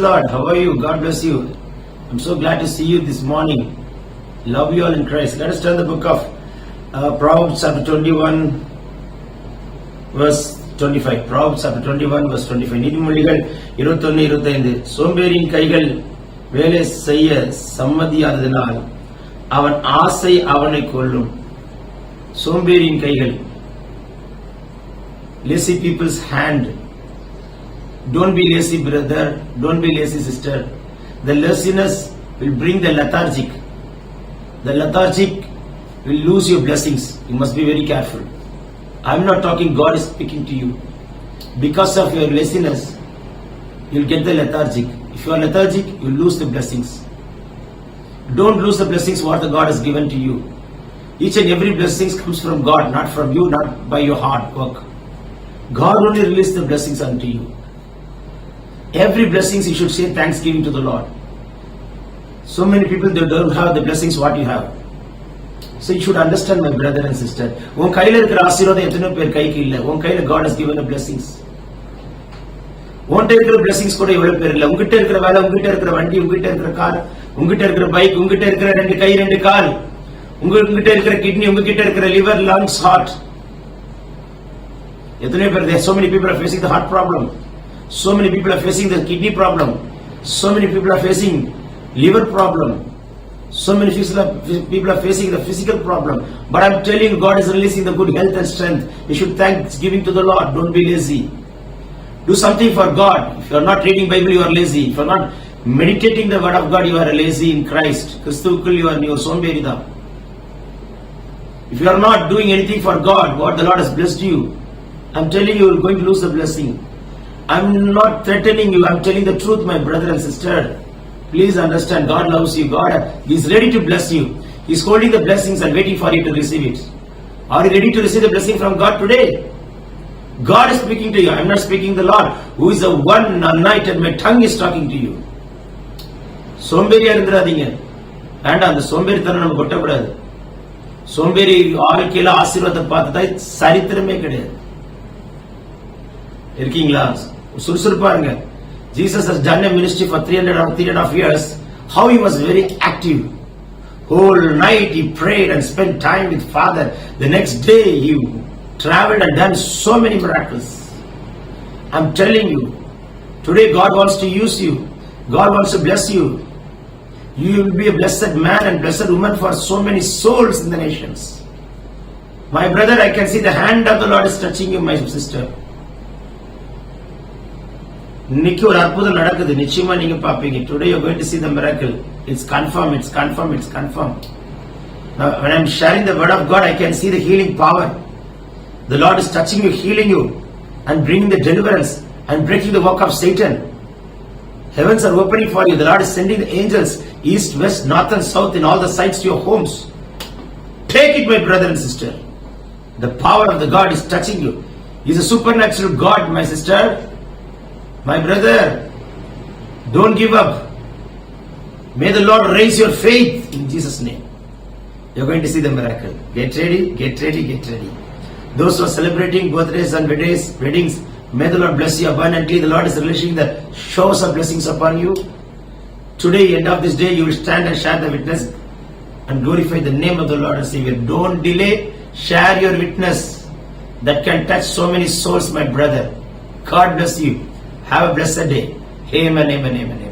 the Lord. How are you? God bless you. I'm so glad to see you this morning. Love you all in Christ. Let us turn the book of uh, Proverbs chapter 21, verse 25. Proverbs chapter 21, verse 25. நீதிமொழிகள் 21, 25. சோம்பேறியின் கைகள் வேலை செய்ய சம்மதியாததினால் அவன் ஆசை அவனை கொள்ளும் சோம்பேறியின் கைகள் lazy people's hand don't be lazy brother. Don't be lazy sister. The laziness will bring the lethargic. The lethargic will lose your blessings. You must be very careful. I'm not talking god is speaking to you. Because of your laziness you'll get the lethargic. If you are lethargic you will lose the blessings. Don't lose the blessings what the god has given to you. Each and every blessings comes from god not from you not by your hard work. God only release the blessings unto you Every blessings you should say thanksgiving to the Lord. So many people they don't have the blessings what you have. So you should understand my brother and sister. உன் கையில இருக்கிற ஆசீர்வாதம் எத்தனை பேர் கைக்கு இல்ல உன் கையில God has given a blessings. உன்கிட்ட இருக்கிற blessings கூட எவ்வளவு பேர் இல்ல உங்ககிட்ட இருக்கிற வேலை உங்ககிட்ட இருக்கிற வண்டி உங்ககிட்ட இருக்கிற கார் உங்ககிட்ட இருக்கிற பைக் உங்ககிட்ட இருக்கிற ரெண்டு கை ரெண்டு கால் உங்க உங்ககிட்ட இருக்கிற கிட்னி உங்ககிட்ட இருக்கிற லிவர் லங்ஸ் ஹார்ட் எத்தனை பேர் there so many people are facing the heart problem so many people are facing the kidney problem. So many people are facing liver problem. So many people are facing the physical problem. But I'm telling you, God is releasing the good health and strength. You should thank giving to the Lord. Don't be lazy. Do something for God. If you are not reading Bible, you are lazy. If you are not meditating the word of God, you are lazy in Christ. Christukul, you are your. If you are not doing anything for God, what the Lord has blessed you, I'm telling you, you're going to lose the blessing. I'm not threatening you. I'm telling the truth, my brother and sister. Please understand, God loves you. God is ready to bless you. He's holding the blessings and waiting for you to receive it. Are you ready to receive the blessing from God today? God is speaking to you. I'm not speaking the Lord, who is the one night and my tongue is talking to you. சோம்பேறியா இருந்துடாதீங்க வேண்டாம் அந்த சோம்பேறித்தனம் நம்ம கொட்டக்கூடாது சோம்பேறி வாழ்க்கையில ஆசீர்வாதத்தை பார்த்ததா சரித்திரமே கிடையாது இருக்கீங்களா சுறுசுறுப்பா இருங்க Jesus has done a ministry for 300 or 3 and a half years. How he was very active. Whole night he prayed and spent time with Father. The next day he traveled and done so many miracles. I'm telling you, today God wants to use you. God wants to bless you. You will be a blessed man and blessed woman for so many souls in the nations. My brother, I can see the hand of the Lord is touching you, my sister. இன்னைக்கு ஒரு அற்புதம் நடக்குது நிச்சயமா நீங்க பாப்பீங்க today you going to see the miracle it's confirm it's confirm it's confirm now when i'm sharing the word of god i can see the healing power the lord is touching you healing you and bringing the deliverance and breaking the work of satan heavens are opening for you the lord is sending the angels east west north and south in all the sides to your homes take it my brother and sister the power of the god is touching you he's a supernatural god my sister my brother, don't give up. May the Lord raise your faith in Jesus' name. You're going to see the miracle. Get ready, get ready, get ready. Those who are celebrating birthdays and weddings, weddings, may the Lord bless you abundantly. The Lord is releasing the showers of blessings upon you. Today, end of this day, you will stand and share the witness and glorify the name of the Lord and Savior. Don't delay, share your witness that can touch so many souls, my brother. God bless you. Have a blessed day. Amen, amen, amen, amen.